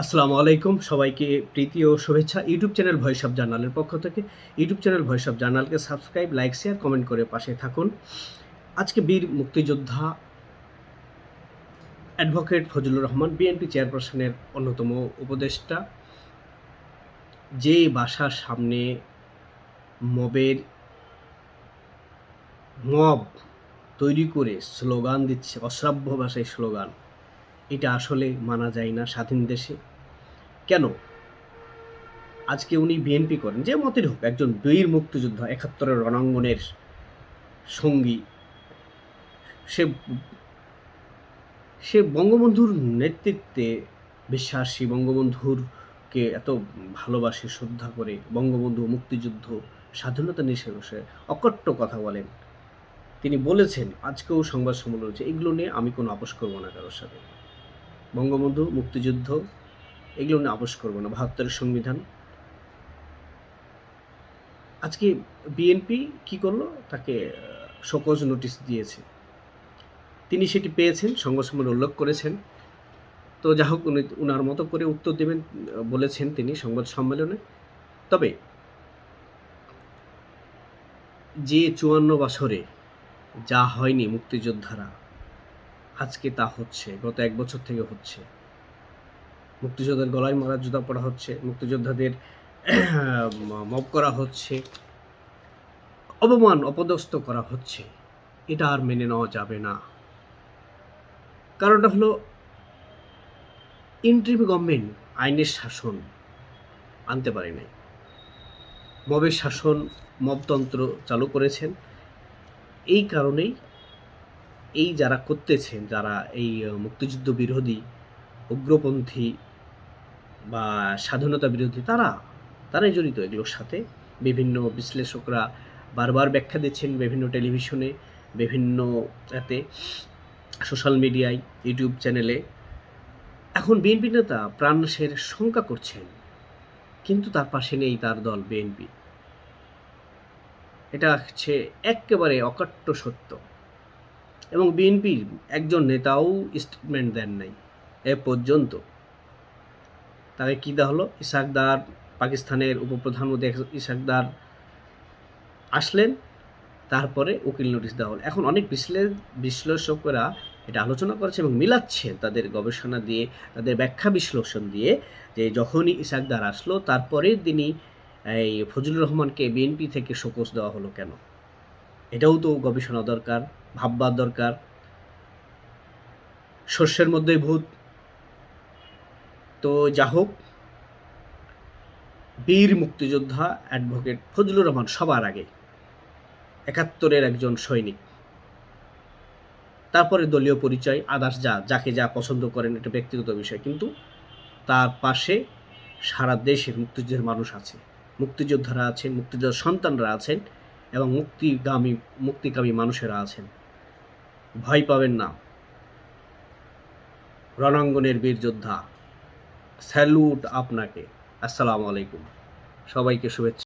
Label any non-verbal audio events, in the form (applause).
আসসালামু আলাইকুম। সবাইকে প্রীতি ও শুভেচ্ছা। ইউটিউব চ্যানেল ভয়েস অফ জার্নালের পক্ষ থেকে ইউটিউব চ্যানেল ভয়েস অফ জার্নালকে সাবস্ক্রাইব, লাইক, শেয়ার, কমেন্ট করে পাশে থাকুন। আজকে বীর মুক্তিযোদ্ধা অ্যাডভোকেট ফজলুর রহমান, বিএনপি চেয়ারপারসনের অন্যতম উপদেষ্টা যে বাসার সামনে মবের মব তৈরি করে স্লোগান দিচ্ছে, অশ্রাব্য ভাষায় স্লোগান। এটা আসলে মানা যায় না স্বাধীন দেশে। কেন? আজকে উনি বিএনপি করেন, যে মতের হোক, একজন বীর মুক্তিযোদ্ধা, একাত্তরের রণাঙ্গনের সঙ্গী, সে সে বঙ্গবন্ধুর নেতৃত্বে বিশ্বাসী, বঙ্গবন্ধুরকে এত ভালোবাসে, শ্রদ্ধা করে, বঙ্গবন্ধু মুক্তিযুদ্ধ স্বাধীনতা সে অকট্ট কথা বলেন। তিনি বলেছেন, আজকেও সংবাদ সম্মেলন হচ্ছে, এগুলো নিয়ে আমি কোনো আপোষ করব না কারোর সাথে। বঙ্গবন্ধু, মুক্তিযুদ্ধ, এগুলো নিয়ে আপোষ করব না, বাহাত্তরের সংবিধান। আজকে বিএনপি কি করল? তাকে সকজ নোটিশ দিয়েছে। তিনি সেটি পেয়েছেন সংবাদ সম্মেলনে উল্লেখ করেছেন। তো যা হোক, উনি, উনার মতো করে উত্তর দেবেন, বলেছেন তিনি সংবাদ সম্মেলনে তবে, যে চুয়ান্ন বছরে যা হয়নি মুক্তিযোদ্ধারা আজকে তা হচ্ছে, গত এক বছর থেকে হচ্ছে। মুক্তিযোদ্ধার গলায় মারা, জুতা পড়া হচ্ছে, মুক্তিযোদ্ধাদের (clears throat) মব করা হচ্ছে, অপমান, অপদস্থ করা হচ্ছে। এটা আর মেনে নেওয়া যাবে না। কারণটা হলো ইন্ট্রিম গভর্নমেন্ট আইনের শাসন আনতে পারে নাই। মবের শাসন, মবতন্ত্র চালু করেছেন। এই কারণেই এই যারা করতেছেন যারা এই মুক্তিযুদ্ধ বিরোধী, উগ্রপন্থী বা স্বাধীনতা বিরোধী, তারা, তারাই জড়িত এগুলোর সাথে। বিভিন্ন বিশ্লেষকরা বারবার ব্যাখ্যা দিচ্ছেন বিভিন্ন টেলিভিশনে, বিভিন্ন এতে, সোশ্যাল মিডিয়ায়, ইউটিউব চ্যানেলে। এখন বিএনপি নেতা প্রাণনাশের শঙ্কা করছেন, কিন্তু তার পাশে নেই তার দল বিএনপি। এটা হচ্ছে একেবারে অকাট্য সত্য। এবং বিএনপির একজন নেতাও স্টেটমেন্ট দেন নাই এ পর্যন্ত। তাকে কী দেওয়া হলো? ইসাকদার পাকিস্তানের উপপ্রধানমন্ত্রী ইসাকদার আসলেন, তারপরে উকিল নোটিশ দেওয়া হলো। এখন অনেক বিশ্লে, বিশ্লেষকরা এটা আলোচনা করেছে এবং মিলাচ্ছে তাদের গবেষণা দিয়ে, তাদের ব্যাখ্যা বিশ্লেষণ দিয়ে যে যখনই ইসাকদার আসলো, তারপরে তিনি এই ফজলুর রহমানকে বিএনপি থেকে শোকস দেওয়া হলো কেন? এটাও তো গবেষণা দরকার, ভাববার দরকার। শস্যের মধ্যেই ভূত। তো যা হোক, বীর মুক্তিযোদ্ধা অ্যাডভোকেট ফজলুর রহমান সবার আগে একাত্তরের একজন সৈনিক। তারপরে দলীয় পরিচয় আদার্স যা, যাকে যা পছন্দ করেন, এটা ব্যক্তিগত বিষয়। কিন্তু তার পাশে সারা দেশের মুক্তিযুদ্ধের মানুষ আছে। মুক্তিযোদ্ধারা আছেন, মুক্তিযোদ্ধার সন্তানরা আছেন। এবং মুক্তিগামী, মুক্তিকামী মানুষেরা আছেন। ভয় পাবেন না। রণাঙ্গনের বীর যোদ্ধা, স্যালুট আপনাকে। আসসালামু আলাইকুম। সবাইকে শুভেচ্ছা।